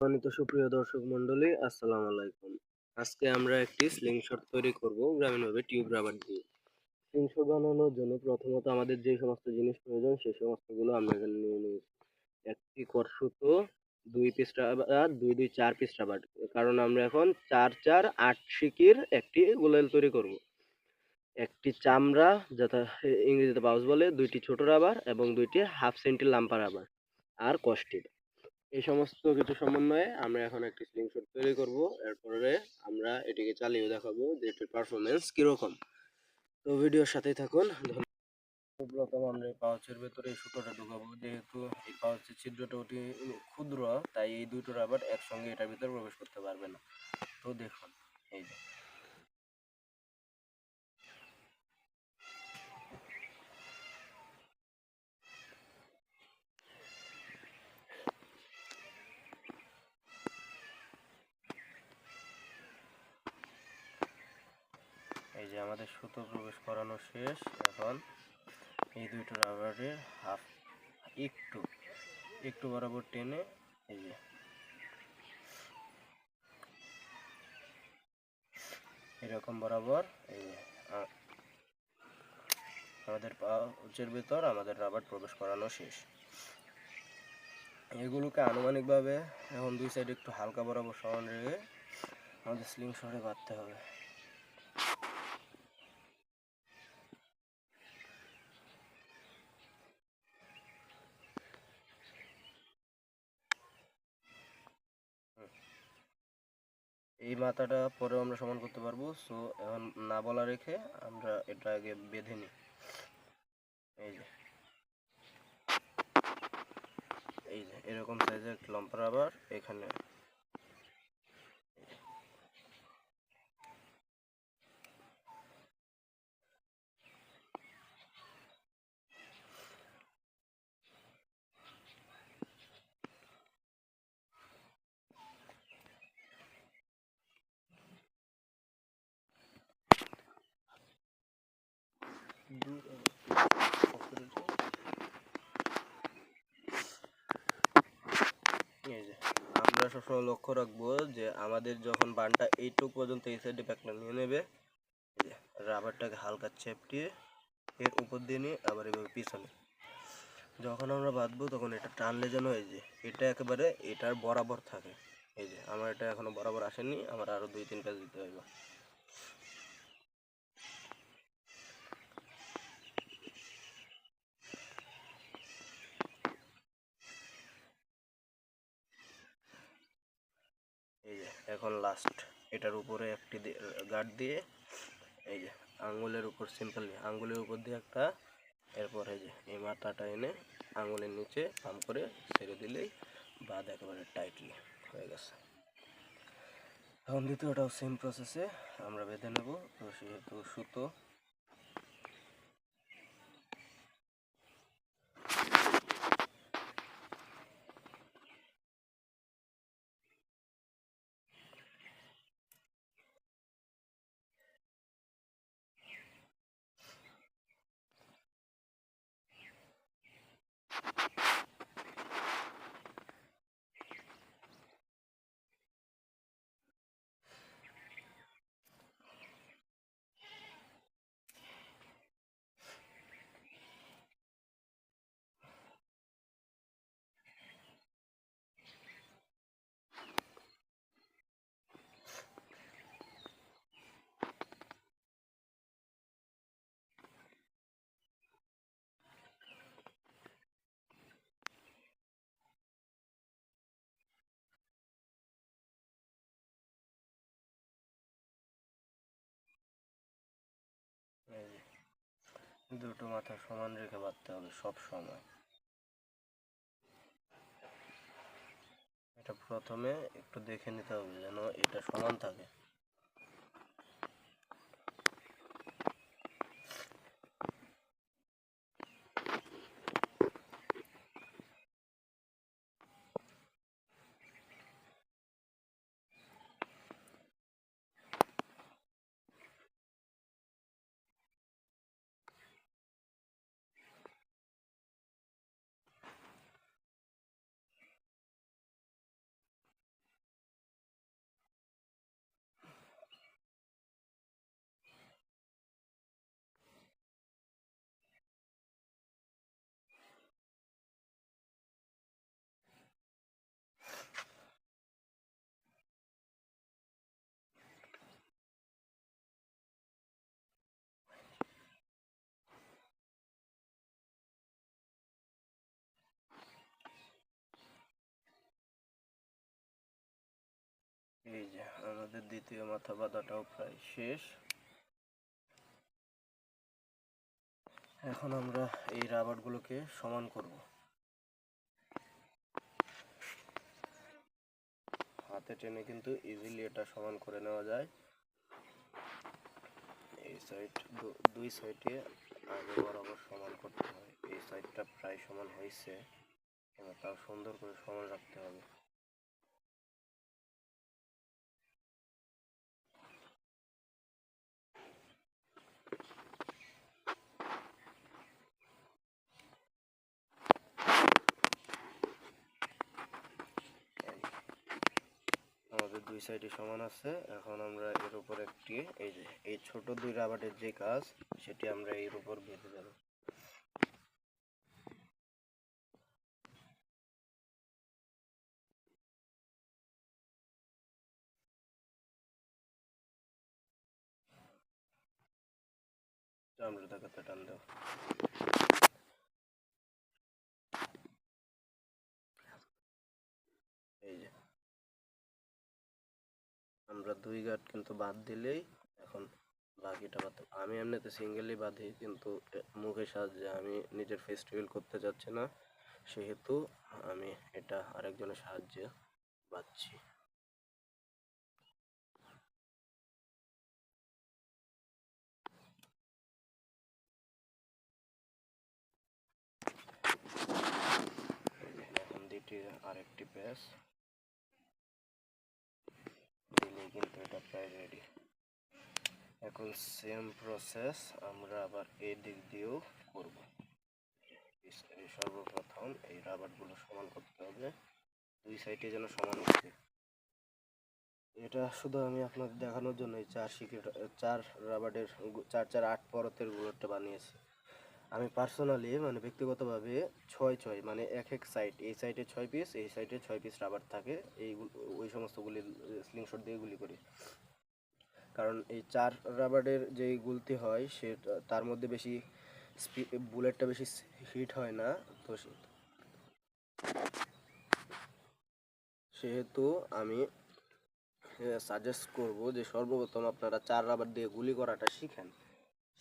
সম্মানিত সুপ্রিয় দর্শক মন্ডলী আসসালামু আলাইকুম। আজকে আমরা একটি স্লিংশট তৈরি করব গ্রামীণভাবে টিউব রাবার দিয়ে। স্লিংশট বানানোর জন্য প্রথমত আমাদের যে সমস্ত জিনিস প্রয়োজন সেই সমস্তগুলো আমরা এখানে নিয়ে নিয়েছি। একটি কর সুতো দুই পিস রাবার দুই দুই, চার পিস রাবার কারণ আমরা এখন চার চার, আট শিকির একটি গোলাইল তৈরি করব। একটি চামড়া, যথা ইংরেজিতে পাউচ বলে, দুইটি ছোট রাবার এবং দুইটি হাফ সেন্টি লাম্পা রাবার আর কষ্টির এই সমস্ত কিছু সমন্বয়ে আমরা এখন একটি স্লিংশট তৈরি করব। এরপরে আমরা এটিকে চালিয়ে দেখাবো যে এটির পারফরমেন্স কীরকম। তো ভিডিওর সাথেই থাকুন। প্রথম আমরা এই পাউচের ভেতরে এই সুতোটা ঢুকাবো। যেহেতু এই পাউচের ছিদ্রটা অতি ক্ষুদ্র, তাই এই দুটো রাবার একসঙ্গে এটার ভিতরে প্রবেশ করতে পারবে না। তো দেখুন, এই যে। যে আমাদের সুতো প্রবেশ করানো শেষ, এখন এই দুইটো রাবারের হাফ, একটু একটু বরাবর টেনে এই যে। এরকম বরাবর এই যে আমাদের পাউচের ভিতর আমাদের রাবার প্রবেশ করানো শেষ। এগুলোকে আনুমানিকভাবে এখন দুই সাইডে একটু হালকা বরাবর সমান রেখে আমাদের স্লিং শটে বাঁধতে হবে। এই মাথাটা পরেও আমরা সমান করতে পারব। সো এখন না বলা রেখে আমরা এটা আগে বেঁধে নিই। এই যে। এই যে, এরকম সাইজের একটা আবার এখানে আমরা সবসময় লক্ষ্য রাখব যে আমাদের যখন বানটা এইটুক পর্যন্ত এই সাইডে প্যাকটা নিয়ে নেবে রাবারটাকে হালকা চেপটিয়ে এর উপর দিয়ে নিয়ে আবার এভাবে পিছনে। যখন আমরা বাঁধবো তখন এটা টানলে যেন এই যে, এটা একেবারে এটার বরাবর থাকে। এই যে, আমার এটা এখনও বরাবর আসেনি, আমার আরও দুই তিন কাজ দিতে হইব এই যে এখন লাস্ট এটার উপরে একটি গার্ড দিয়ে, এই যে আঙুলের উপর সিম্পলি আঙুলের উপর দিয়ে একটা, এরপর এই যে, এই মাথাটা এনে আঙুলের নিচে পাম্প করে ছেড়ে দিলেই বাদ একেবারে টাইটলি হয়ে গেছে। এখন দ্বিতীয়টাও সেম প্রসেসে আমরা বেঁধে নেব। তো সেহেতু সুতো এই যে দুটো মাথা সমান রেখে বাঁধতে হবে সব সময়। এটা প্রথমে একটু দেখে নিতে হবে যেন এটা সমান থাকে। এই যে, আমাদের দ্বিতীয় মাথা বাঁধাটাও প্রায় শেষ। এখন আমরা এই রাবারগুলোকে সমান করব। হাতে টেনে কিন্তু ইজিলি এটা সমান করে নেওয়া যায়। এই সাইড দুই সাইডে আগে বরাবর সমান করতে হয়। এই সাইডটা প্রায় সমান হয়েছে। তাও সুন্দর করে সমান রাখতে হবে এই। আমাদের দুই সাইডে সমান আছে। এখন আমরা এর উপর একটি, এই যে, এই ছোট দুই রাবারের যে কাজ, সেটি আমরা এর উপর বেঁধে দেব। এই যে আমরা দুই গাঁট কিন্তু বাদ দিলেই এখন বাকিটা বাদ। আমি এমনিতে সিঙ্গেলই বাঁধি, কিন্তু মুখের সাহায্যে আমি নিজের ফেস্টিভ্যাল করতে যাচ্ছি না। সেহেতু আমি এটা আরেকজনের সাহায্যে দ্বিতীয় আরেকটি প্যাচ দিলেই কিন্তু এটা প্রায় রেডি এখন সেম প্রসেস আমরা আবার এই দিক দিয়েও করব। সর্বপ্রথম এই রাবারগুলো সমান করতে হবে। দুই সাইডে যেন সমান হচ্ছে এটা শুধু আমি আপনাদের দেখানোর জন্য এই চার শিকেট চার রাবারের চার চার আট পরতের গুলোটা বানিয়েছি। আমি পার্সোনালি মানে ব্যক্তিগতভাবে ছয় ছয় মানে এক এক সাইড এই সাইডে ছয় পিস এই সাইডে ছয় পিস রাবার থাকে, এই ওই সমস্তগুলি স্লিংশট দিয়ে গুলি করি। কারণ এই চার রাবারের যে গুলতি হয় সে তার মধ্যে বেশি বুলেটটা বেশি হিট হয় না, তো সেহেতু আমি সাজেস্ট করব যে সর্বপ্রথম আপনারা চার রাবার দিয়ে গুলি করাটা শিখেন।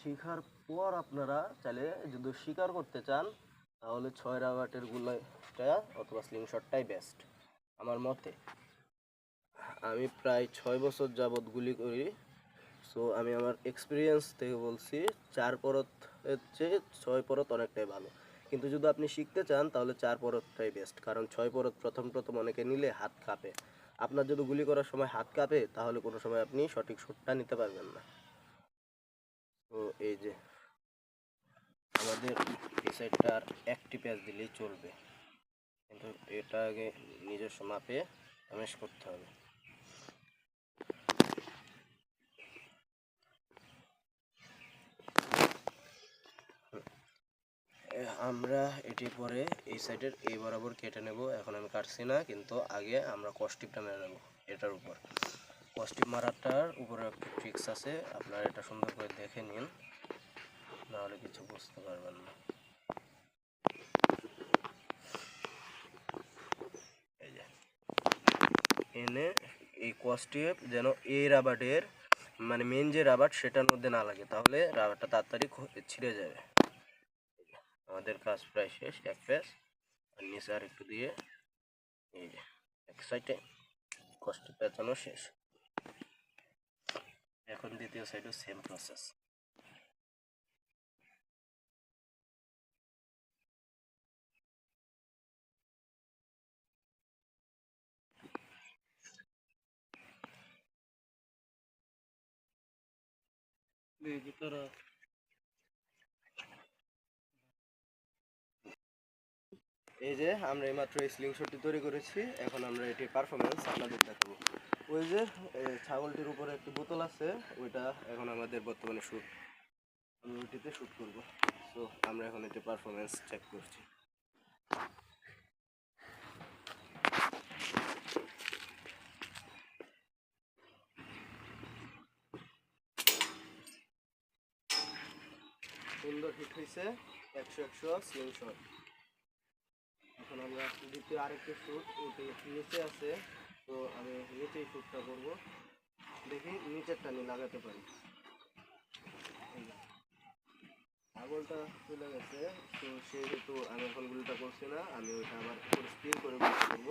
শেখার পর আপনারা চাইলে যদি শিকার করতে চান, তাহলে ছয় রাবারের গুলোটা অথবা স্লিংশটটাই বেস্ট আমার মতে। আমি প্রায় ছয় বছর যাবৎ গুলি করি সো আমি আমার এক্সপিরিয়েন্স থেকে বলছি, চার পরত চেয়ে ছয় পরত অনেকটাই ভালো। কিন্তু যদি আপনি শিখতে চান, তাহলে চার পরতটাই বেস্ট কারণ ছয় পরত প্রথম প্রথম অনেকে নিলে হাত কাঁপে। আপনার যদি গুলি করার সময় হাত কাঁপে, তাহলে কোনো সময় আপনি সঠিক শটটা নিতে পারবেন না। তো এই যে আমাদের এই সাইডটা আর একটি প্যাচ দিলেই চলবে। কিন্তু এটা আগে নিজস্ব মাপে রমেশ করতে হবে। আমরা এটি পরে এই সাইডের এই বরাবর কেটে নেব। এখন আমি কাটছি না, কিন্তু আগে আমরা কস্টিপটা মেরে নেব এটার উপর। কস্টিপ মারাটার উপরে একটা ট্রিক্স আছে। আপনারা এটা সুন্দর করে দেখে নিন। নাহলে কিছু বুঝতে পারবেন না। এনে এই কস্টিপ যেন এই রাবারের মানে মেন যে রাবার সেটার মধ্যে না লাগে, তাহলে রাবারটা তাড়াতাড়ি ছিঁড়ে যাবে। আমাদের কাজ প্রায় শেষ। এক প্যাচ। আর নিচে আর একটু দিয়ে, এই যে, এক সাইডে কষ্ট পেঁচানো শেষ। এখন দ্বিতীয় সাইডও সেম প্রসেস এই যে আমরা এইমাত্র এই স্লিংশটটি তৈরি করেছি এখন আমরা এটির পারফরমেন্স আপনাদের দেখাবো। ওই যে ছাগলটির উপরে একটি বোতল আছে, ওইটা এখন আমাদের বর্তমানে শ্যুট আমি ওইটিতে শ্যুট করব। তো আমরা এখন এটি পারফরমেন্স চেক করছি। সুন্দর হিট হয়েছে একশো একশো স্লিংশট এখন আমরা দ্বিতীয় আরেকটি শ্যুট ওইটি নিচে আছে। তো আমি নিচেই শ্যুটটা করব। দেখি নিচেরটা আমি লাগাতে পারি। ছাগলটা চলে গেছে, তো সেহেতু আমি এখন গুলিটা করছি না, আমি ওইটা আবার স্পিন করে করব।